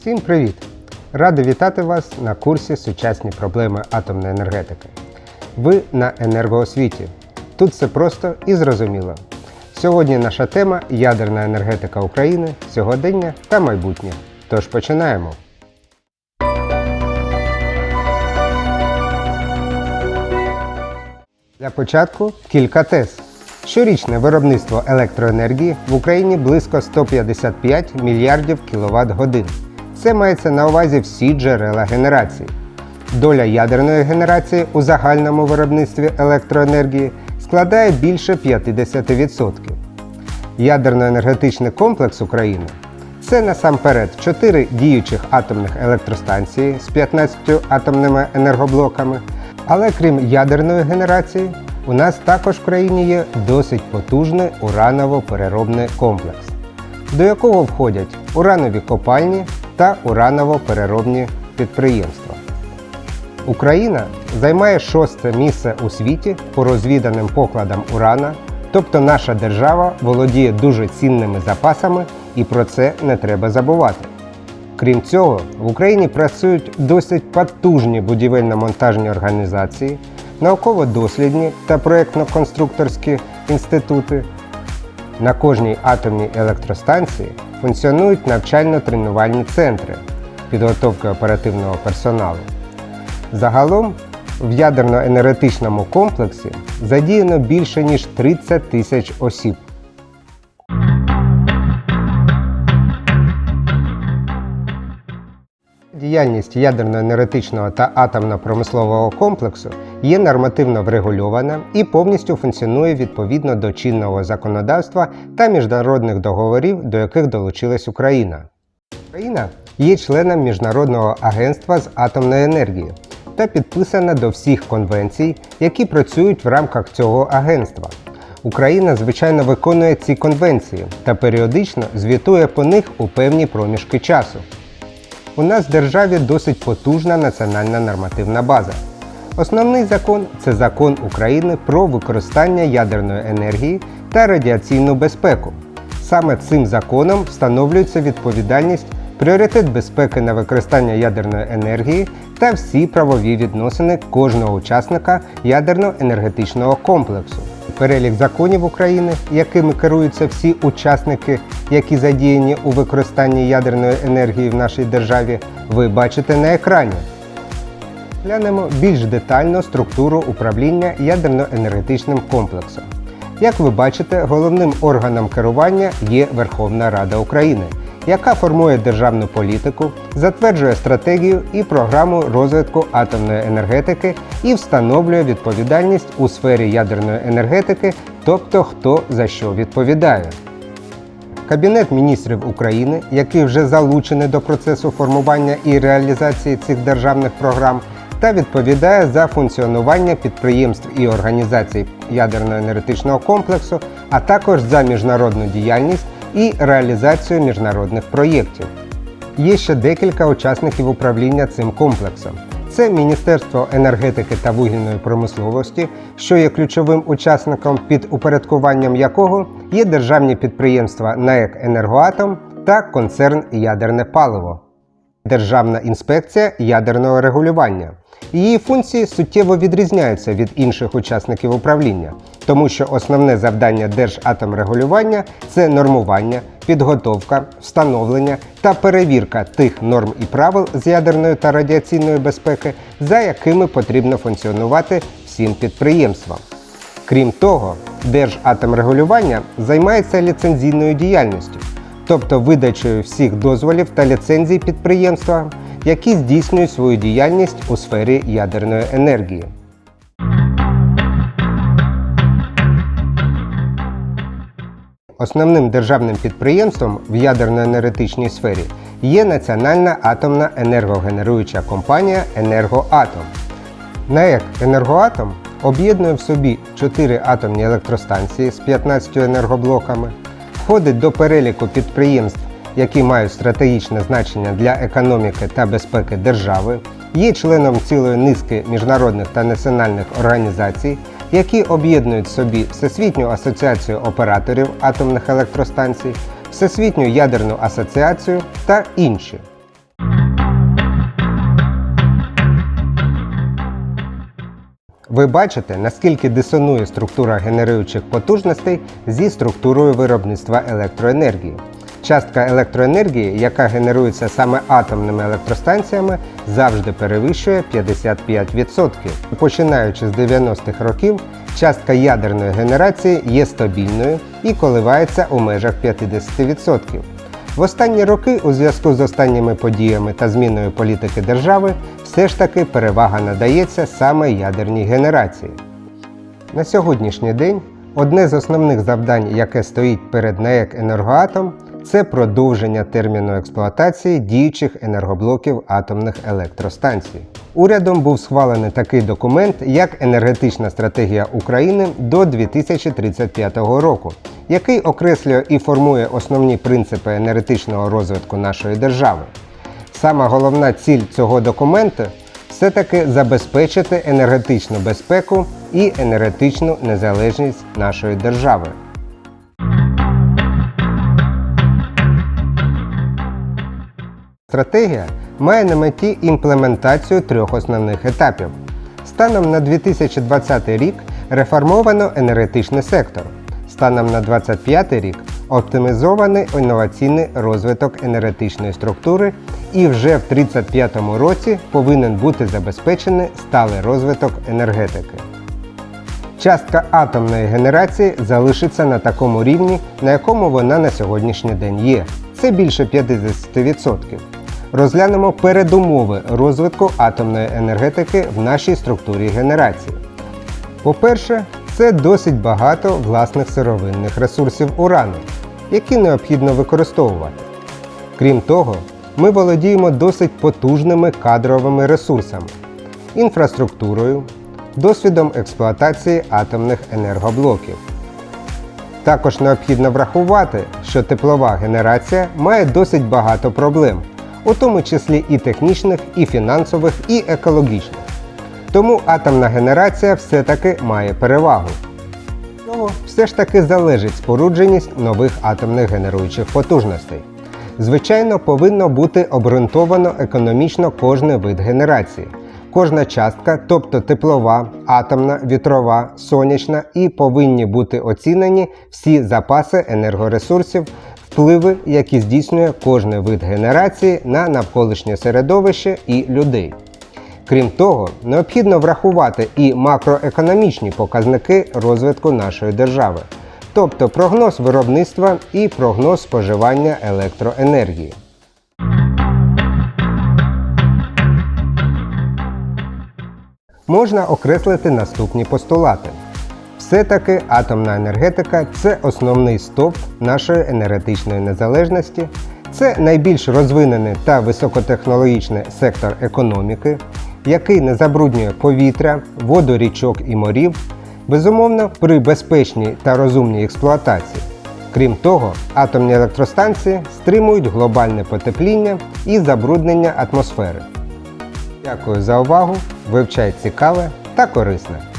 Всім привіт! Радий вітати вас на курсі Сучасні проблеми атомної енергетики. Ви на енергоосвіті. Тут все просто і зрозуміло. Сьогодні наша тема ядерна енергетика України, сьогодення та майбутнє. Тож починаємо. Для початку кілька тез. Щорічне виробництво електроенергії в Україні близько 155 мільярдів кВт годин. Це мається на увазі всі джерела генерації. Доля ядерної генерації у загальному виробництві електроенергії складає більше 50%. Ядерно-енергетичний комплекс України це насамперед 4 діючих атомних електростанції з 15 атомними енергоблоками. Але крім ядерної генерації, у нас також в країні є досить потужний ураново-переробний комплекс, до якого входять уранові копальні та ураново-переробні підприємства. Україна займає шосте місце у світі по розвіданим покладам урана, тобто наша держава володіє дуже цінними запасами і про це не треба забувати. Крім цього, в Україні працюють досить потужні будівельно-монтажні організації, науково-дослідні та проєктно-конструкторські інститути. На кожній атомній електростанції функціонують навчально-тренувальні центри підготовки оперативного персоналу. Загалом в ядерно-енергетичному комплексі задіяно більше ніж 30 тисяч осіб. Діяльність ядерно-енергетичного та атомно-промислового комплексу є нормативно врегульована і повністю функціонує відповідно до чинного законодавства та міжнародних договорів, до яких долучилась Україна. Україна є членом Міжнародного агентства з атомної енергії та підписана до всіх конвенцій, які працюють в рамках цього агентства. Україна, звичайно, виконує ці конвенції та періодично звітує по них у певні проміжки часу. У нас в державі досить потужна національна нормативна база. Основний закон це закон України про використання ядерної енергії та радіаційну безпеку. Саме цим законом встановлюється відповідальність, пріоритет безпеки на використання ядерної енергії та всі правові відносини кожного учасника ядерно-енергетичного комплексу. Перелік законів України, якими керуються всі учасники, які задіяні у використанні ядерної енергії в нашій державі, ви бачите на екрані. Глянемо більш детально структуру управління ядерно-енергетичним комплексом. Як ви бачите, головним органом керування є Верховна Рада України, яка формує державну політику, затверджує стратегію і програму розвитку атомної енергетики і встановлює відповідальність у сфері ядерної енергетики, тобто хто за що відповідає. Кабінет міністрів України, який вже залучений до процесу формування і реалізації цих державних програм, та відповідає за функціонування підприємств і організацій ядерно-енергетичного комплексу, а також за міжнародну діяльність і реалізацію міжнародних проєктів. Є ще декілька учасників управління цим комплексом. Це Міністерство енергетики та вугільної промисловості, що є ключовим учасником під упорядкуванням якого є державні підприємства НАЕК «Енергоатом» та концерн Ядерне паливо. Державна інспекція ядерного регулювання. Її функції суттєво відрізняються від інших учасників управління, тому що основне завдання Держатомрегулювання це нормування, підготовка, встановлення та перевірка тих норм і правил з ядерної та радіаційної безпеки, за якими потрібно функціонувати всім підприємствам. Крім того, Держатомрегулювання займається ліцензійною діяльністю, тобто видачею всіх дозволів та ліцензій підприємства, які здійснюють свою діяльність у сфері ядерної енергії. Основним державним підприємством в ядерно-енергетичній сфері є Національна атомна енергогенеруюча компанія Енергоатом. НАЕК Енергоатом об'єднує в собі 4 атомні електростанції з 15 енергоблоками, входить до переліку підприємств, які мають стратегічне значення для економіки та безпеки держави, є членом цілої низки міжнародних та національних організацій, які об'єднують собі Всесвітню асоціацію операторів атомних електростанцій, Всесвітню ядерну асоціацію та інші. Ви бачите, наскільки дисонує структура генеруючих потужностей зі структурою виробництва електроенергії. Частка електроенергії, яка генерується саме атомними електростанціями, завжди перевищує 55%. Починаючи з 90-х років, частка ядерної генерації є стабільною і коливається у межах 50%. В останні роки, у зв'язку з останніми подіями та зміною політики держави, все ж таки перевага надається саме ядерній генерації. На сьогоднішній день одне з основних завдань, яке стоїть перед НАЕК «Енергоатом», це продовження терміну експлуатації діючих енергоблоків атомних електростанцій. Урядом був схвалений такий документ, як Енергетична стратегія України до 2035 року, який окреслює і формує основні принципи енергетичного розвитку нашої держави. Сама головна ціль цього документу все-таки забезпечити енергетичну безпеку і енергетичну незалежність нашої держави. Стратегія має на меті імплементацію трьох основних етапів. Станом на 2020 рік реформовано енергетичний сектор. Станом на 2025 рік оптимізований інноваційний розвиток енергетичної структури і вже в 2035 році повинен бути забезпечений сталий розвиток енергетики. Частка атомної генерації залишиться на такому рівні, на якому вона на сьогоднішній день є. Це більше 50%. Розглянемо передумови розвитку атомної енергетики в нашій структурі генерації. По-перше, це досить багато власних сировинних ресурсів урану, які необхідно використовувати. Крім того, ми володіємо досить потужними кадровими ресурсами, інфраструктурою, досвідом експлуатації атомних енергоблоків. Також необхідно врахувати, що теплова генерація має досить багато проблем, у тому числі і технічних, і фінансових, і екологічних. Тому атомна генерація все-таки має перевагу. Цього все ж таки залежить спорудженість нових атомних генеруючих потужностей. Звичайно, повинно бути обґрунтовано економічно кожний вид генерації. Кожна частка, тобто теплова, атомна, вітрова, сонячна, і повинні бути оцінені всі запаси енергоресурсів, впливи, які здійснює кожний вид генерації на навколишнє середовище і людей. Крім того, необхідно врахувати і макроекономічні показники розвитку нашої держави, тобто прогноз виробництва і прогноз споживання електроенергії. Можна окреслити наступні постулати. Все-таки атомна енергетика це основний стовп нашої енергетичної незалежності, це найбільш розвинений та високотехнологічний сектор економіки, який не забруднює повітря, воду річок і морів, безумовно, при безпечній та розумній експлуатації. Крім того, атомні електростанції стримують глобальне потепління і забруднення атмосфери. Дякую за увагу! Вивчай цікаве та корисне!